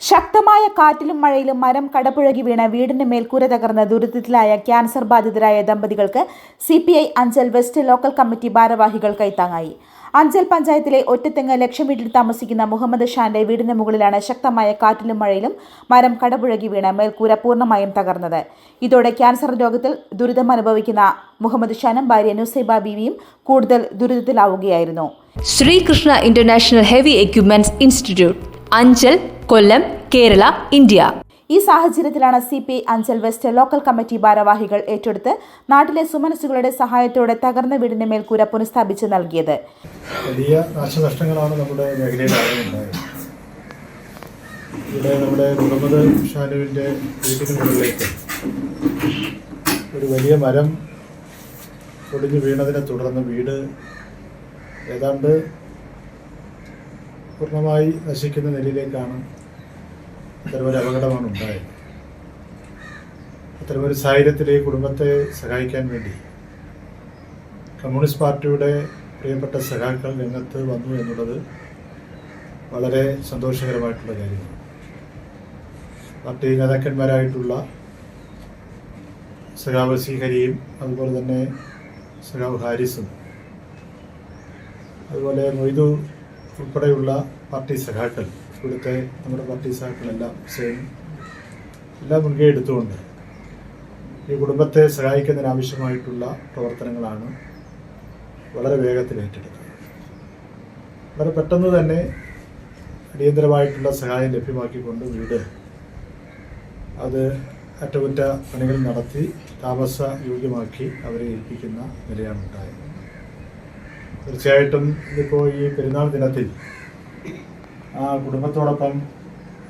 ശക്തമായ കാറ്റിലും മഴയിലും മരം കടപുഴകി വീണ വീടിന് മേൽക്കൂര തകർന്ന ദുരിതത്തിലായ ക്യാൻസർ ബാധിതരായ ദമ്പതികൾക്ക് C P I Anchal west local committee ഭാരവാഹികൾ കൈത്താങ്ങായി. അഞ്ചൽ പഞ്ചായത്തിലെ ഒറ്റത്തെങ്ങ് ലക്ഷം വീട്ടിൽ താമസിക്കുന്ന മുഹമ്മദ് ഷാന്റെ വീടിന് മുകളിലാണ് ശക്തമായ കാറ്റിലും മഴയിലും മരം കടപുഴകി വീണ മേൽക്കൂര പൂർണമായും തകർന്നത്. ഇതോടെ ക്യാൻസർ രോഗത്തിൽ ദുരിതം അനുഭവിക്കുന്ന മുഹമ്മദ് ഷാനും ഭാര്യ നുസൈബ ബീവിയും കൂടുതൽ ദുരിതത്തിലാവുകയായിരുന്നു. Sreekrishna international heavy equipments institute Anchal Kollam Kerala India. ഈ സാഹചര്യത്തിലാണ് C P I Anchal west local committee ഭാരവാഹികൾ ഏറ്റെടുത്ത് നാട്ടിലെ സുമനസ്സുകളുടെ സഹായത്തോടെ തകർന്ന വീടിന്റെ മേൽക്കൂര പുനഃസ്ഥാപിച്ച് നൽകിയത്. വലിയ നാശനഷ്ടങ്ങളാണ് നമ്മുടെ മേഖലയിൽ ഉണ്ടായത് ഇവിടെ നമ്മുടെ മുഹമ്മദ് ഷാനുവിന്റെ വീട്ടിന് മുകളിലേക്ക് ഒരു വലിയ മരം ഒടിഞ്ഞു വീണതിനെ തുടർന്ന് വീട് ഏതാണ്ട് പൂർണമായി നശിക്കുന്ന നിലയിലേക്കാണ് അത്തരമൊരു അപകടമാണ് ഉണ്ടായത്. അത്തരമൊരു സാഹചര്യത്തിൽ ഈ കുടുംബത്തെ സഹായിക്കാൻ വേണ്ടി കമ്മ്യൂണിസ്റ്റ് പാർട്ടിയുടെ പ്രിയപ്പെട്ട സഖാക്കൾ രംഗത്ത് വന്നു എന്നുള്ളത് വളരെ സന്തോഷകരമായിട്ടുള്ള കാര്യമാണ്. പാർട്ടി നേതാക്കന്മാരായിട്ടുള്ള സഖാവ് സി ഹരിയും അതുപോലെ തന്നെ സഖാവ് ഹാരിസും അതുപോലെ മൊയ്തു ഉൾപ്പെടെയുള്ള പാർട്ടി സഖാക്കൾ ഇവിടുത്തെ നമ്മുടെ പാർട്ടി സഖാക്കളെല്ലാം ഹുസൈൻ എല്ലാം മുൻകൈ എടുത്തുകൊണ്ട് ഈ കുടുംബത്തെ സഹായിക്കുന്നതിനാവശ്യമായിട്ടുള്ള പ്രവർത്തനങ്ങളാണ് വളരെ വേഗത്തിൽ ഏറ്റെടുത്തത്. വളരെ പെട്ടെന്ന് തന്നെ അടിയന്തരമായിട്ടുള്ള സഹായം ലഭ്യമാക്കിക്കൊണ്ട് വീട് അത് അറ്റകുറ്റ പണികൾ നടത്തി താമസ യോഗ്യമാക്കി അവരെ ഏൽപ്പിക്കുന്ന നിലയാണ് ഉണ്ടായത് തീർച്ചയായിട്ടും ഇതിപ്പോൾ ഈ പെരുന്നാൾ ദിനത്തിൽ ആ കുടുംബത്തോടൊപ്പം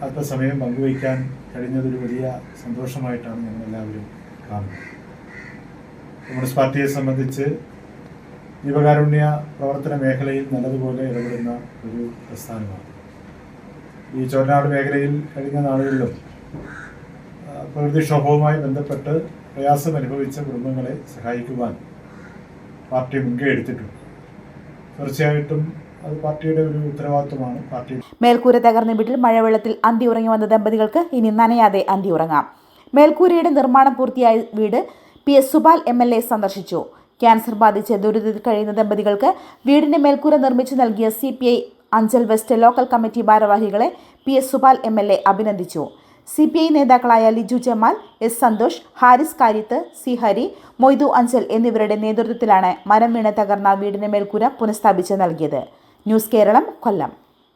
അല്പസമയം പങ്കുവയ്ക്കാൻ കഴിഞ്ഞതൊരു വലിയ സന്തോഷമായിട്ടാണ് ഞങ്ങൾ എല്ലാവരും കാണുന്നത്. കമ്മ്യൂണിസ്റ്റ് പാർട്ടിയെ സംബന്ധിച്ച് ജീവകാരുണ്യ പ്രവർത്തന മേഖലയിൽ നല്ലതുപോലെ ഇടപെടുന്ന ഒരു പ്രസ്ഥാനമാണ്. ഈ ചോരനാട് മേഖലയിൽ കഴിഞ്ഞ നാളുകളിലും പ്രകൃതിക്ഷോഭവുമായി ബന്ധപ്പെട്ട് പ്രയാസം അനുഭവിച്ച കുടുംബങ്ങളെ സഹായിക്കുവാൻ പാർട്ടി മുൻകൈ എടുത്തിട്ടുണ്ട്. തീർച്ചയായിട്ടും അത് പാർട്ടിയുടെ ഒരു ഉത്തരവാദിത്വമാണ്. പാർട്ടി മേൽക്കൂര തകർന്ന വീട്ടിൽ മഴവെള്ളത്തിൽ അന്തി ഉറങ്ങി വന്ന ദമ്പതികൾക്ക് ഇനി നനയാതെ അന്തി ഉറങ്ങാം. മേൽക്കൂരയുടെ നിർമ്മാണം പൂർത്തിയായ വീട് P S Subal M L A സന്ദർശിച്ചു. ക്യാൻസർ ബാധിച്ച് ദുരിതത്തിൽ കഴിയുന്ന ദമ്പതികൾക്ക് വീടിന്റെ മേൽക്കൂര നിർമ്മിച്ചു നൽകിയ C P I Anchal west local committee ഭാരവാഹികളെ P S Subal M L A അഭിനന്ദിച്ചു. സി പി ഐ നേതാക്കളായ ലിജു ജമാൽ എസ് സന്തോഷ് ഹാരിസ് കാര്യത്ത് സി ഹരി മൊയ്തു അഞ്ചൽ എന്നിവരുടെ നേതൃത്വത്തിലാണ് മരം വീണ് തകർന്ന വീടിന് മേൽക്കൂര പുനഃസ്ഥാപിച്ച് നൽകിയത്. News Keralam Kollam.